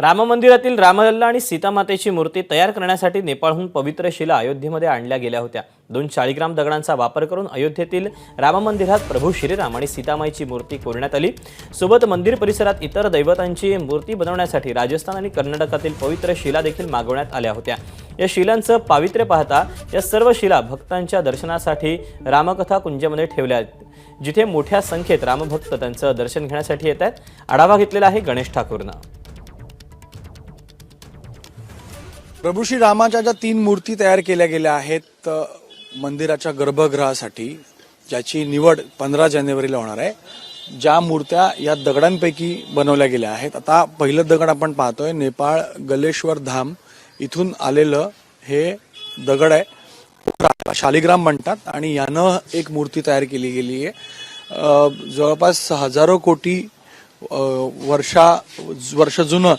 राम मंदिरातील रामलल्ला आणि सीतामातेची मूर्ती तयार करण्यासाठी नेपाळहून पवित्र शिला अयोध्येमध्ये आणल्या गेल्या होत्या. दोन शाळीग्राम दगडांचा वापर करून अयोध्येतील राम मंदिरात प्रभू श्रीराम आणि सीतामाईची मूर्ती कोरण्यात आली. सोबत मंदिर परिसरात इतर दैवतांची मूर्ती बनवण्यासाठी राजस्थान आणि कर्नाटकातील पवित्र शिला देखील मागवण्यात आल्या होत्या. या शिलांचं पावित्र्य पाहता या सर्व शिला भक्तांच्या दर्शनासाठी रामकथा कुंजमध्ये ठेवल्या आहेत. जिथे मोठ्या संख्येत रामभक्त त्यांचं दर्शन घेण्यासाठी येत आहेत. आढावा घेतलेला आहे गणेश ठाकूरनं. प्रभू श्री रामाच्या ज्या तीन मूर्ती तयार केल्या गेल्या आहेत मंदिराच्या गर्भगृहासाठी ज्याची निवड पंधरा जानेवारीला होणार आहे ज्या मूर्त्या या दगडांपैकी बनवल्या गेल्या आहेत. आता पहिलं दगड आपण पाहतोय नेपाळ गलेश्वर धाम इथून आलेलं हे दगड आहे. शालिग्राम म्हणतात आणि यानं एक मूर्ती तयार केली गेली आहे. जवळपास हजारो कोटी वर्षा वर्ष जुनं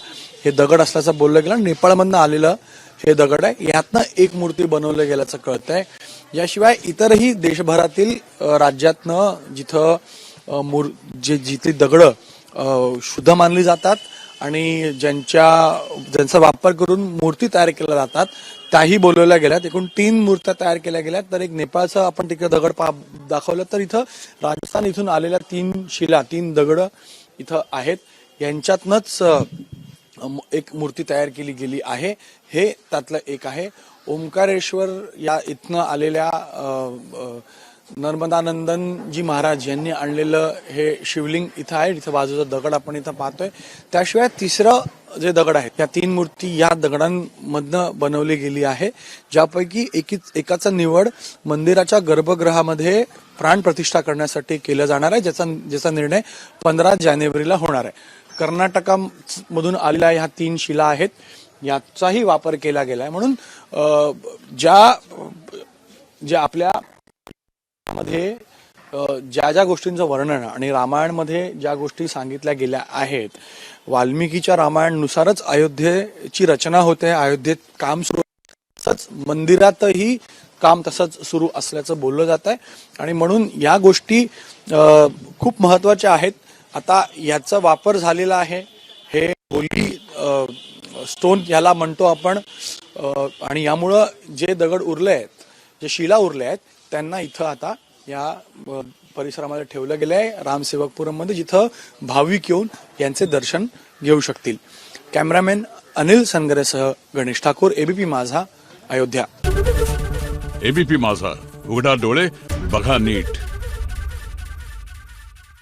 हे दगड असल्याचं बोललं गेलं. नेपाळमधनं आलेलं हे दगड आहे. यातनं एक मूर्ती बनवलं गेल्याचं कळत आहे याशिवाय इतरही देशभरातील राज्यातनं जिथं मूर जे जिथली दगडं शुद्ध मानली जातात आणि ज्यांच्या ज्यांचा वापर करून मूर्ती तयार केल्या जातात त्याही बोलवल्या गेल्यात. एकूण तीन मूर्त्या तयार केल्या गेल्यात. तर एक नेपाळचं आपण तिकडे दगड पा दाखवलं तर इथं राजस्थान इथून आलेल्या तीन शिला तीन दगड इथं आहेत. यांच्यातनंच एक मूर्ती तयार केली गेली आहे. हे त्यातलं एक आहे. ओंकारेश्वर या इथनं आलेल्या नर्मदानंदनजी नर्मदानंदन जी महाराज यांनी आणलेलं हे शिवलिंग इथं आहे. इथं बाजूचा दगड आपण इथं पाहतोय. त्याशिवाय तिसरं जे दगड आहेत त्या तीन मूर्ती या दगडांमधनं बनवली गेली आहे. ज्यापैकी एकी एकाचा निवड मंदिराच्या गर्भगृहामध्ये प्राण प्रतिष्ठा करण्यासाठी केलं जाणार आहे ज्याचा ज्याचा निर्णय पंधरा जानेवारीला होणार आहे. कर्नाटकामधून आलेल्या ह्या तीन शिला आहेत याचाही वापर केला गेला आहे म्हणून ज्या ज्या आपल्या मध्ये ज्या ज्या गोष्टींचं वर्णन आणि रामायणमध्ये ज्या गोष्टी सांगितल्या गेल्या आहेत वाल्मिकीच्या रामायणनुसारच अयोध्येची रचना होते अयोध्येत काम सुरू तसंच मंदिरातही काम तसंच सुरू असल्याचं बोललं जात आहे आणि म्हणून या गोष्टी खूप महत्त्वाच्या आहेत. आता याचा वापर झालेला आहे. हे होली स्टोन याला म्हणतो आपण. आणि यामुळं जे दगड उरले आहेत जे शिला उरले आहेत त्यांना इथं आता या परिसरामध्ये ठेवलं गेलं आहे रामसेवकपुरममध्ये जिथं भाविक येऊन यांचे दर्शन घेऊ शकतील. कॅमेरामॅन अनिल सनगरेसह गणेश ठाकूर एबीपी माझा अयोध्या. एबीपी माझा उघडा डोळे बघा नीट.